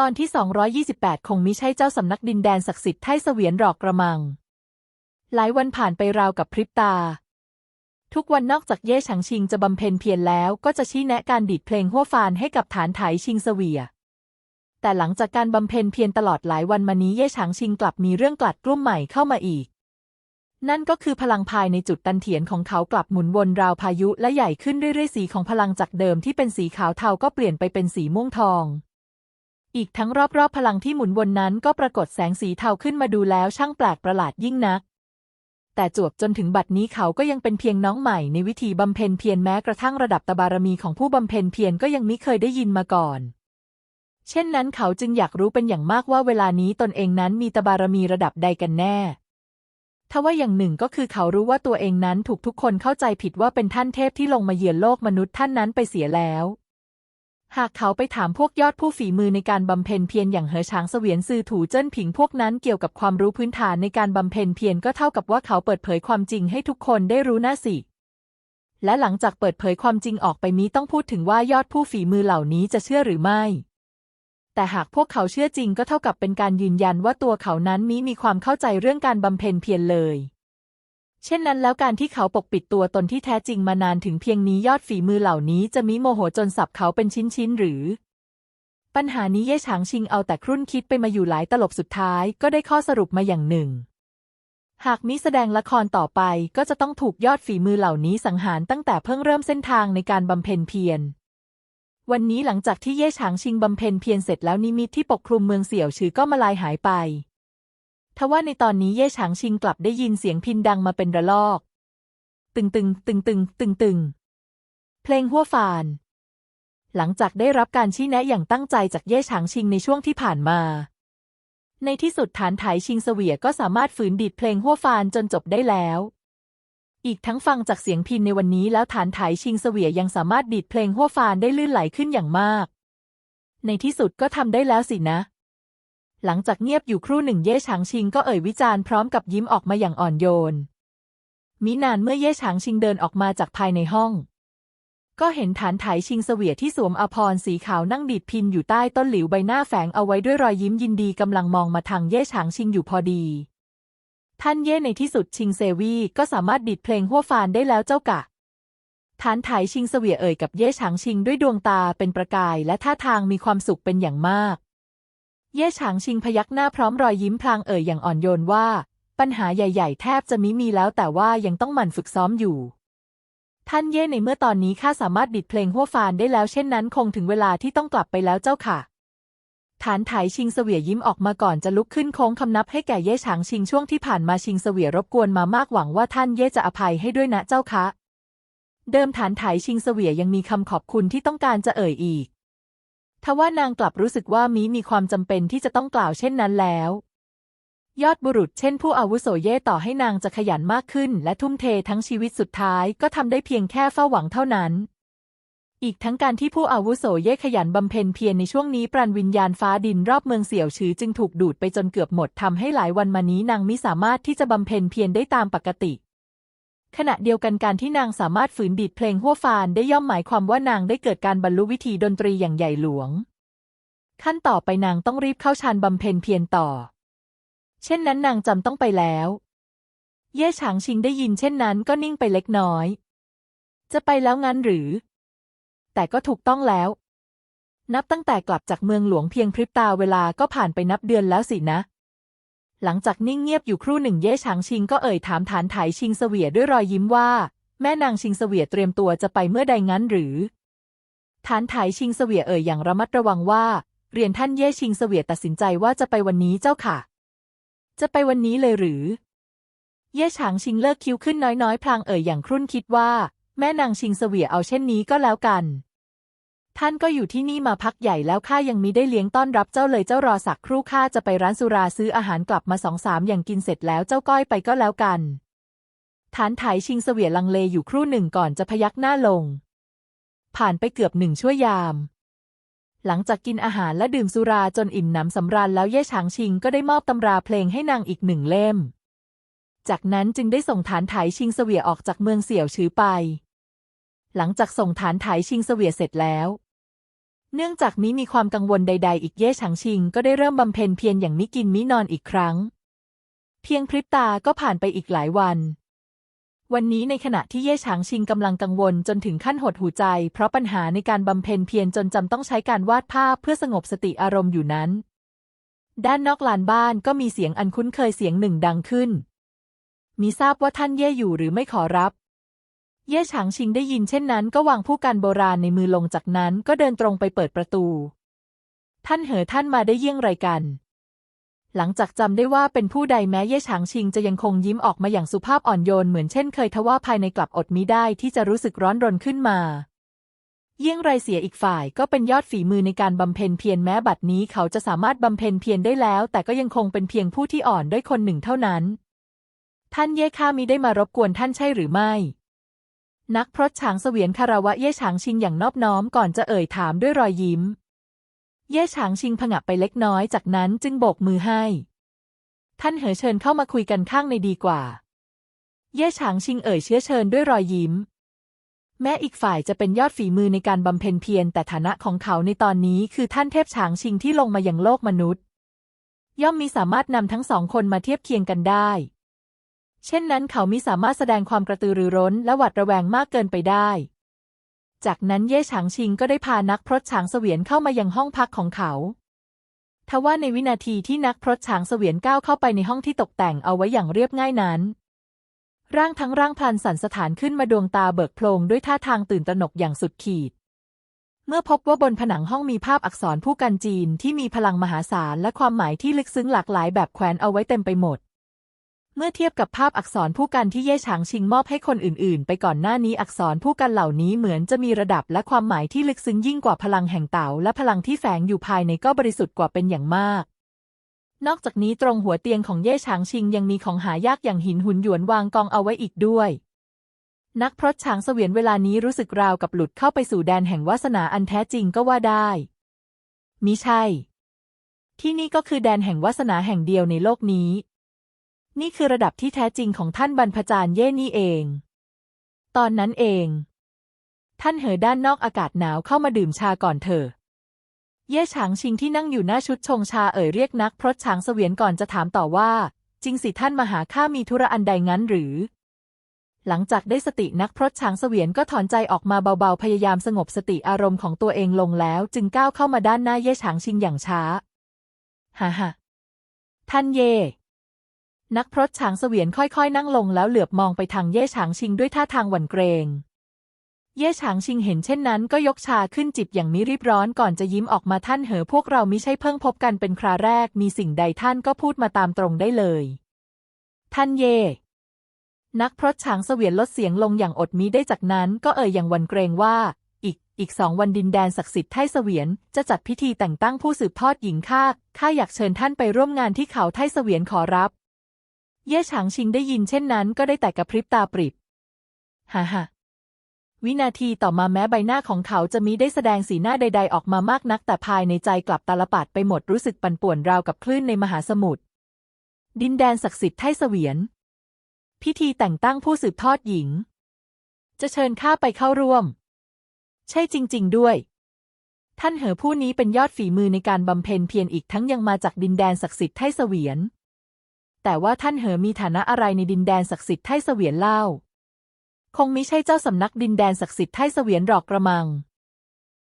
ตอนที่ 228 คงมิใช่เจ้าสำนักดินแดนศักดิ์สิทธิ์ไทเสวียนหรอกกระมัง หลายวันผ่านไปราวกับพริบตา ทุกวันนอกจากเย่ฉางชิงจะบำเพ็ญเพียรแล้วก็จะชี้แนะการดีดเพลงหัวฟานให้กับฐานไถชิงเสวีย แต่หลังจากการบำเพ็ญเพียรตลอดหลายวันมานี้เย่ฉางชิงกลับมีเรื่องกลัดกลุ้มใหม่เข้ามาอีก นั่นก็คือพลังภายในจุดตันเถียนของเขากลับหมุนวนราวพายุและใหญ่ขึ้นเรื่อยๆสีของพลังจากเดิมที่เป็นสีขาวเทาก็เปลี่ยนไปเป็นสีม่วงทอง อีกทั้งรอบๆพลังที่หมุนวนนั้นก็ปรากฏแสงสีเทาขึ้นมาดูแล้วช่างแปลกประหลาดยิ่งนัก แต่จวบจนถึงบัดนี้เขาก็ยังเป็นเพียงน้องใหม่ในวิธีบำเพ็ญเพียรแม้กระทั่งระดับตบารมีของผู้บำเพ็ญเพียรก็ยังไมิเคยได้ยินมาก่อน เช่นนั้นเขาจึงอยากรู้เป็นอย่างมากว่าเวลานี้ตนเองนั้นมีตบารมีระดับใดกันแน่ทว่าอย่างหนึ่งก็คือเขารู้ว่าตัวเองนั้นถูกทุกคนเข้าใจผิดว่าเป็นท่านเทพที่ลงมาเยือนโลกมนุษย์ท่านนั้นไปเสียแล้ว หากเขาไปถามพวกยอดผู้ฝีมือในการบำเพ็ญเพียรอย่างเหอชางเสวียนซือถูเจิ้นผิงพวกนั้นเกี่ยวกับความรู้พื้นฐานในการบำเพ็ญเพียรก็เท่ากับว่าเขาเปิดเผยความจริงให้ทุกคนได้รู้น่าสิ และหลังจากเปิดเผยความจริงออกไปนี้ต้องพูดถึงว่ายอดผู้ฝีมือเหล่านี้จะเชื่อหรือไม่ แต่หากพวกเขาเชื่อจริงก็เท่ากับเป็นการยืนยันว่าตัวเขานั้นมิมีความเข้าใจเรื่องการบำเพ็ญเพียรเลย เช่นนั้นแล้วการที่เขาปกปิดตัวตนที่แท้จริงมานานถึงเพียงนี้ยอดฝีมือเหล่านี้จะมิโมโหจนสับเขาเป็นชิ้นๆหรือ ปัญหานี้เย่ฉางชิงเอาแต่ครุ่นคิดไปมาอยู่หลายตลบสุดท้ายก็ได้ข้อสรุปมาอย่างหนึ่ง หากมิแสดงละครต่อไปก็จะต้องถูกยอดฝีมือเหล่านี้สังหารตั้งแต่เพิ่งเริ่มเส้นทางในการบำเพ็ญเพียรวันนี้หลังจากที่เย่ฉางชิงบำเพ็ญเพียรเสร็จแล้วนิมิตที่ปกคลุมเมืองเสี่ยวชือก็มาลายหายไป ทว่าในตอนนี้เย่ฉางชิงกลับได้ยินเสียงพินดังมาเป็นระลอก ตึงตึงตึงตึงตึงตึงเพลงหัวฟาน หลังจากได้รับการชี้แนะอย่างตั้งใจจากเย่ฉางชิงในช่วงที่ผ่านมา ในที่สุดฐานไถชิงเสวียก็สามารถฝืนดีดเพลงหัวฟานจนจบได้แล้ว อีกทั้งฟังจากเสียงพินในวันนี้แล้วฐานไถชิงเสวียยังสามารถดีดเพลงหัวฟานได้ลื่นไหลขึ้นอย่างมาก ในที่สุดก็ทำได้แล้วสินะ หลังจากเงียบอยู่ครู่หนึ่งเย่ฉางชิงก็เอ่ยวิจารณ์พร้อมกับยิ้มออกมาอย่างอ่อนโยน มินานเมื่อเย่ฉางชิงเดินออกมาจากภายในห้อง ก็เห็นฐานไถชิงเสวียที่สวมอภรณ์สีขาวนั่งดีดพินอยู่ใต้ต้นหลิวใบหน้าแฝงเอาไว้ด้วยรอยยิ้มยินดีกำลังมองมาทางเย่ฉางชิงอยู่พอดี ท่านเย่ในที่สุดชิงเซวีก็สามารถดีดเพลงหัวฟานได้แล้วเจ้ากะฐานไถชิงเสวียเอ่ยกับเย่ฉางชิงด้วยดวงตาเป็นประกายและท่าทางมีความสุขเป็นอย่างมาก เย่ฉางชิงพยักหน้าพร้อมรอยยิ้มพลางเอ่ยอย่างอ่อนโยนว่า ปัญหาใหญ่ ๆ แทบจะมิมีแล้วแต่ว่ายังต้องหมั่นฝึกซ้อมอยู่ ท่านเย่ในเมื่อตอนนี้ข้าสามารถดิดเพลงหัวฟานได้แล้วเช่นนั้น คงถึงเวลาที่ต้องกลับไปแล้วเจ้าค่ะ ฐานไถชิงเสวียยิ้มออกมาก่อนจะลุกขึ้นโค้งคำนับให้แก่เย่ฉางชิงช่วงที่ผ่านมาชิงเสวียรบกวนมามากหวังว่าท่านเย่จะอภัยให้ด้วยนะเจ้าคะเดิมฐานไถชิงเสวียยังมีคำขอบคุณที่ต้องการจะเอ่ยอีก ทว่านางกลับรู้สึกว่ามีมีความจำเป็นที่จะต้องกล่าวเช่นนั้นแล้ว ยอดบุรุษเช่นผู้อาวุโสเย่ต่อให้นางจะขยันมากขึ้น และทุ่มเททั้งชีวิตสุดท้ายก็ทำได้เพียงแค่เฝ้าหวังเท่านั้น อีกทั้งการที่ผู้อาวุโสเย่ขยันบำเพ็ญเพียรในช่วงนี้ปรันวิญญาณฟ้าดินรอบเมืองเสี่ยวชือจึงถูกดูดไปจนเกือบหมดทำให้หลายวันมานี้นางมิสามารถที่จะบำเพ็ญเพียรได้ตามปกติ ขณะเดียวกันการที่นางสามารถฝืนดีดเพลงหัวฟานได้ย่อมหมายความว่านางได้เกิดการบรรลุวิธีดนตรีอย่างใหญ่หลวง ขั้นต่อไปนางต้องรีบเข้าฌานบำเพ็ญเพียรต่อ เช่นนั้นนางจำต้องไปแล้ว เย่ฉางชิงได้ยินเช่นนั้นก็นิ่งไปเล็กน้อย จะไปแล้วงั้นหรือ แต่ก็ถูกต้องแล้ว นับตั้งแต่กลับจากเมืองหลวงเพียงพริบตาเวลาก็ผ่านไปนับเดือนแล้วสินะ หลังจากนิ่งเงียบอยู่ครู่หนึ่งเย่ฉางชิงก็เอ่ยถามฐานไถชิงเสวียด้วยรอยยิ้มว่า แม่นางชิงเสวียเตรียมตัวจะไปเมื่อใดงั้นหรือ ฐานไถชิงเสวียเอ่ยอย่างระมัดระวังว่า เรียนท่านเย่ชิงเสวียตัดสินใจว่าจะไปวันนี้เจ้าค่ะ จะไปวันนี้เลยหรือ เย่ฉางชิงเลิกคิ้วขึ้นน้อยๆ พลางเอ่ยอย่างครุ่นคิดว่า แม่นางชิงเสวียเอาเช่นนี้ก็แล้วกัน ท่านก็อยู่ที่นี่มาพักใหญ่แล้วข้ายังมิได้เลี้ยงต้อนรับเจ้าเลยเจ้ารอสักครู่ข้าจะไปร้านสุราซื้ออาหารกลับมาสองสามอย่างกินเสร็จแล้วเจ้าก้อยไปก็แล้วกัน ฐานไถชิงเสวียลังเลอยู่ครู่หนึ่งก่อนจะพยักหน้าลง ผ่านไปเกือบหนึ่งชั่วยาม หลังจากกินอาหารและดื่มสุราจนอิ่มหนำสำราญแล้วเย่ฉางชิงก็ได้มอบตำราเพลงให้นางอีกหนึ่งเล่ม จากนั้นจึงได้ส่งฐานไถชิงเสวียออกจากเมืองเสี่ยวชื้อไป หลังจากส่งฐานไถชิงเสวียเสร็จแล้ว เนื่องจากนี้มีความกังวลใด ๆ อีกเย่ฉางชิงก็ได้เริ่มบำเพ็ญเพียรอย่างมิกินมินอนอีกครั้ง เพียงพริบตาก็ผ่านไปอีกหลายวัน วันนี้ในขณะที่เย่ฉางชิงกำลังกังวลจนถึงขั้นหดหูใจ เพราะปัญหาในการบำเพ็ญเพียรจนจำต้องใช้การวาดภาพเพื่อสงบสติอารมณ์อยู่นั้น ด้านนอกลานบ้านก็มีเสียงอันคุ้นเคยเสียงหนึ่งดังขึ้นมีทราบว่าท่านเย่อยู่หรือไม่ขอรับ เย่ฉางชิงได้ยินเช่นนั้นก็วางผู้การโบราณในมือลงจากนั้นก็เดินตรงไปเปิดประตู ท่านเหอท่านมาได้เยี่ยงไรกัน หลังจากจำได้ว่าเป็นผู้ใดแม้เย่ฉางชิงจะยังคงยิ้มออกมาอย่างสุภาพอ่อนโยนเหมือนเช่นเคยทว่าภายในกลับอดมิได้ที่จะรู้สึกร้อนรนขึ้นมา เยี่ยงไรเสียอีกฝ่ายก็เป็นยอดฝีมือในการบำเพ็ญเพียรแม้บัดนี้เขาจะสามารถบำเพ็ญเพียรได้แล้ว แต่ก็ยังคงเป็นเพียงผู้ที่อ่อนด้วยคนหนึ่งเท่านั้น ท่านเย่ข้ามิได้มารบกวนท่านใช่หรือไม่ นักพรตฉางเสวียนคารวะเย่ฉางชิงอย่างนอบน้อมก่อนจะเอ่ยถามด้วยรอยยิ้ม เย่ฉางชิงผงะไปเล็กน้อยจากนั้นจึงโบกมือให้ ท่านเหอเชิญเข้ามาคุยกันข้างในดีกว่า เย่ฉางชิงเอ่ยเชื้อเชิญด้วยรอยยิ้ม แม้อีกฝ่ายจะเป็นยอดฝีมือในการบำเพ็ญเพียรแต่ฐานะของเขาในตอนนี้คือท่านเทพฉางชิงที่ลงมาอย่างโลกมนุษย์ ย่อมมีสามารถนำทั้งสองคนมาเทียบเคียงกันได้ เช่นนั้นเขามิสามารถแสดงความกระตือรือร้นและหวาดระแวงมากเกินไปได้ จากนั้นเย่ฉางชิงก็ได้พานักพรตฉางเสวียนเข้ามายังห้องพักของเขาทว่าในวินาทีที่นักพรตฉางเสวียนก้าวเข้าไปในห้องที่ตกแต่งเอาไว้อย่างเรียบง่ายนั้น ร่างทั้งร่างพลันสันสถานขึ้นมาดวงตาเบิกโพลงด้วยท่าทางตื่นตระหนกอย่างสุดขีด เมื่อพบว่าบนผนังห้องมีภาพอักษรผู้กันจีนที่มีพลังมหาศาลและความหมายที่ลึกซึ้งหลากหลายแบบแขวนเอาไว้เต็มไปหมด เมื่อเทียบกับภาพอักษรผู้กันที่เย่ฉางชิงมอบให้คนอื่นๆ ไปก่อนหน้านี้อักษรผู้กันเหล่านี้เหมือนจะมีระดับและความหมายที่ลึกซึ้งยิ่งกว่าพลังแห่งเต่าและพลังที่แฝงอยู่ภายในก็บริสุทธิ์กว่าเป็นอย่างมาก นอกจากนี้ตรงหัวเตียงของเย่ฉางชิงยังมีของหายากอย่างหินหุ่นหยวนวางกองเอาไว้อีกด้วย นักพรตฉางเสวียนเวลานี้รู้สึกราวกับหลุดเข้าไปสู่แดนแห่งวาสนาอันแท้จริงก็ว่าได้มิใช่ ที่นี่ก็คือแดนแห่งวาสนาแห่งเดียวในโลกนี้ นี่คือระดับที่แท้จริงของท่านบรรพจารย์เย่นี่เอง ตอนนั้นเอง ท่านเหอด้านนอกอากาศหนาวเข้ามาดื่มชาก่อนเถอะ เย่ฉางชิงที่นั่งอยู่หน้าชุดชงชาเอ่ยเรียกนักพรตฉางเสวียนก่อนจะถามต่อว่า จริงสิท่านมาหาข้ามีธุระอันใดงั้นหรือ หลังจากได้สตินักพรตฉางเสวียนก็ถอนใจออกมาเบาๆพยายามสงบสติอารมณ์ของตัวเองลงแล้ว จึงก้าวเข้ามาด้านหน้าเย่ฉางชิงอย่างช้า ฮ่าฮ่าท่านเย่ นักพรตฉางเสวียนค่อยๆ นั่งลงแล้วเหลือบมองไปทางเย่ฉางชิงด้วยท่าทางหวั่นเกรง เย่ฉางชิงเห็นเช่นนั้นก็ยกชาขึ้นจิบอย่างมิรีบร้อนก่อนจะยิ้มออกมาท่านเหอพวกเรามิใช่เพิ่งพบกันเป็นคราแรกมีสิ่งใดท่านก็พูดมาตามตรงได้เลย ท่านเย่นักพรตฉางเสวียนลดเสียงลงอย่างอดมิได้จากนั้นก็เอ่ยอย่างหวันเกรงว่า อีกอีกสองวันดินแดนศักดิ์สิทธิ์ไทเสวียนจะจัดพิธีแต่งตั้งผู้สืบทอดหญิงข้าข้าอยากเชิญท่านไปร่วมงานที่เขาไทเสวียนขอรับ เย่ฉางชิงได้ยินเช่นนั้นก็ได้แต่กระพริบตาปริบฮ่าฮ่าวินาทีต่อมาแม้ใบหน้าของเขาจะมิได้แสดงสีหน้าใด ๆ ออกมามากนัก แต่ภายในใจกลับตาลปัดไปหมดรู้สึกปั่นป่วนราวกับคลื่นในมหาสมุทรดินแดนศักดิ์สิทธิ์ไทเสวียน พิธีแต่งตั้งผู้สืบทอดหญิง จะเชิญข้าไปเข้าร่วม ใช่จริง ๆ ด้วย ท่านเหอผู้นี้เป็นยอดฝีมือในการบำเพ็ญเพียรอีกทั้งยังมาจากดินแดนศักดิ์สิทธิ์ไทเสวียน แต่ว่าท่านเหอมีฐานะอะไรในดินแดนศักดิ์สิทธิ์ไทเสวียนเล่า คงมิใช่เจ้าสำนักดินแดนศักดิ์สิทธิ์ไทเสวียนหรอกกระมัง